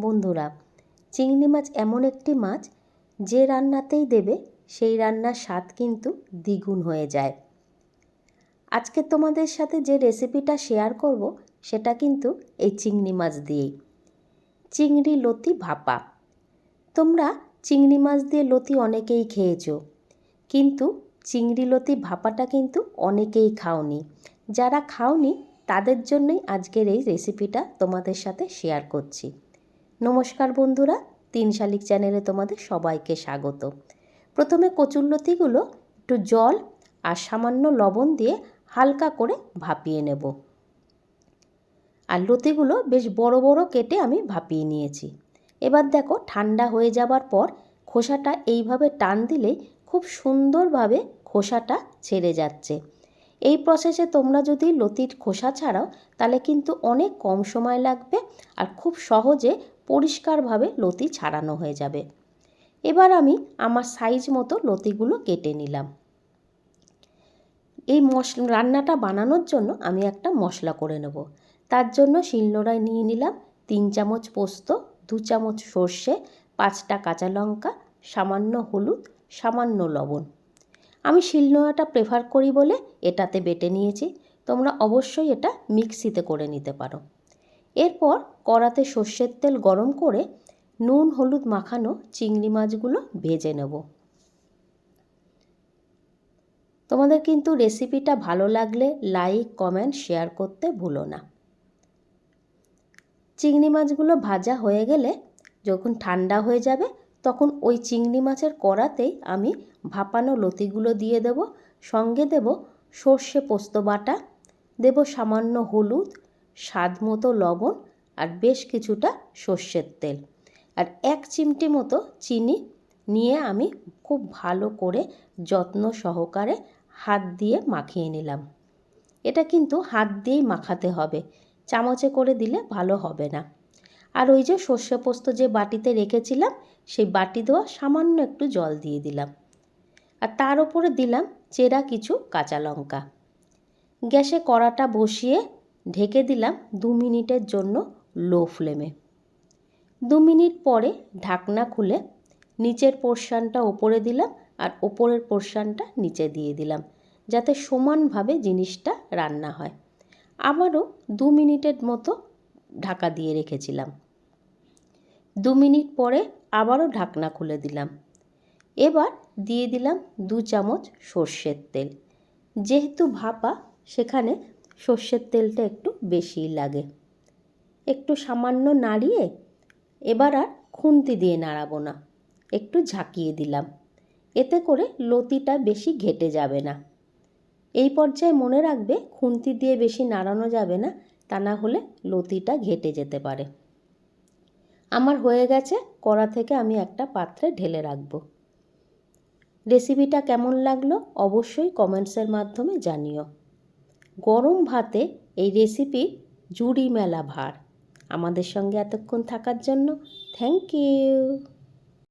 বন্ধুরা, চিংড়ি মাছ এমন একটি মাছ যে রান্নাতেই দেবে, সেই রান্নার স্বাদ কিন্তু দ্বিগুণ হয়ে যায়। আজকে তোমাদের সাথে যে রেসিপিটা শেয়ার করব, সেটা কিন্তু এই চিংড়ি মাছ দিয়েই। চিংড়ি লতি ভাপা। তোমরা চিংড়ি মাছ দিয়ে লতি অনেকেই খেয়েছো, কিন্তু চিংড়ি লতি ভাপাটা কিন্তু অনেকেই খাওনি। যারা খাওনি, তাদের জন্যই আজকের এই রেসিপিটা তোমাদের সাথে শেয়ার করছি। নমস্কার বন্ধুরা, তিন শালিক চ্যানেলে তোমাদের সবাইকে স্বাগত। প্রথমে কচুরলতিগুলো একটু জল আর সামান্য লবণ দিয়ে হালকা করে ভাপিয়ে নেব। আর লতিগুলো বেশ বড় বড় কেটে আমি ভাপিয়ে নিয়েছি। এবার দেখো, ঠান্ডা হয়ে যাবার পর খোসাটা এইভাবে টান দিলেই খুব সুন্দরভাবে খোসাটা ছেড়ে যাচ্ছে। এই প্রসেসে তোমরা যদি লতির খোসা ছাড়াও, তাহলে কিন্তু অনেক কম সময় লাগবে আর খুব সহজে পরিষ্কারভাবে লতি ছাড়ানো হয়ে যাবে। এবার আমি আমার সাইজ মতো লতিগুলো কেটে নিলাম। এই মশ, রান্নাটা বানানোর জন্য আমি একটা মশলা করে নেব। তার জন্য শিলনোড়ায় নিয়ে নিলাম তিন চামচ পোস্ত, দু চামচ সর্ষে, পাঁচটা কাঁচা লঙ্কা, সামান্য হলুদ, সামান্য লবণ। আমি শিলনোড়াটা প্রেফার করি বলে এটাতে বেটে নিয়েছি। তোমরা অবশ্যই এটা মিক্সিতে করে নিতে পারো। এরপর কড়াতে সর্ষের তেল গরম করে নুন, হলুদ মাখানো চিংড়ি মাছগুলো ভেজে নেব। তোমাদের কিন্তু রেসিপিটা ভালো লাগলে লাইক কমেন্ট শেয়ার করতে ভুলো না। চিংড়ি মাছগুলো ভাজা হয়ে গেলে যখন ঠান্ডা হয়ে যাবে তখন ওই চিংড়ি মাছের কড়াতেই আমি ভাপানো লতিগুলো দিয়ে দেব। সঙ্গে দেব সর্ষে পোস্ত বাটা, দেব সামান্য হলুদ, স্বাদ মতো লবণ আর বেশ কিছুটা সর্ষের তেল। আর এক চিমটি মতো চিনি নিয়ে আমি খুব ভালো করে যত্ন সহকারে হাত দিয়ে মাখিয়ে নিলাম। এটা কিন্তু হাত দিয়েই মাখাতে হবে। চামচে করে দিলে ভালো হবে না। আর ওই যে সর্ষে পোস্ত যে বাটিতে রেখেছিলাম, সেই বাটি দেওয়া সামান্য একটু জল দিয়ে দিলাম। আর তার উপরে দিলাম চেরা কিছু কাঁচা লঙ্কা। গ্যাসে কড়াটা বসিয়ে ঢেকে দিলাম দু মিনিটের জন্য লো ফ্লেমে। দু মিনিট পরে ঢাকনা খুলে নিচের পোর্শানটা ওপরে দিলাম আর ওপরের পোর্শানটা নিচে দিয়ে দিলাম, যাতে সমানভাবে জিনিসটা রান্না হয়। আবারও দু মিনিটের মতো ঢাকা দিয়ে রেখেছিলাম। দু মিনিট পরে আবারও ঢাকনা খুলে দিলাম। এবার দিয়ে দিলাম দু চামচ সর্ষের তেল। যেহেতু ভাপা, সেখানে সর্ষের তেলটা একটু বেশিই লাগে। একটু সামান্য নাড়িয়ে এবার আর খুন্তি দিয়ে নাড়াবো না। একটু ঝাঁকিয়ে দিলাম। এতে করে লতিটা বেশি ঘেটে যাবে না। এই পর্যায়ে মনে রাখবে, খুন্তি দিয়ে বেশি নাড়ানো যাবে না, তা না হলে লতিটা ঘেটে যেতে পারে। আমার হয়ে গেছে, কড়া থেকে আমি একটা পাত্রে ঢেলে রাখব। রেসিপিটা কেমন লাগল অবশ্যই কমেন্টসের মাধ্যমে জানিও। গরম ভাতে এই রেসিপি জুড়ি মেলা ভার। আমাদের সঙ্গে এতক্ষণ থাকার জন্য থ্যাংক ইউ।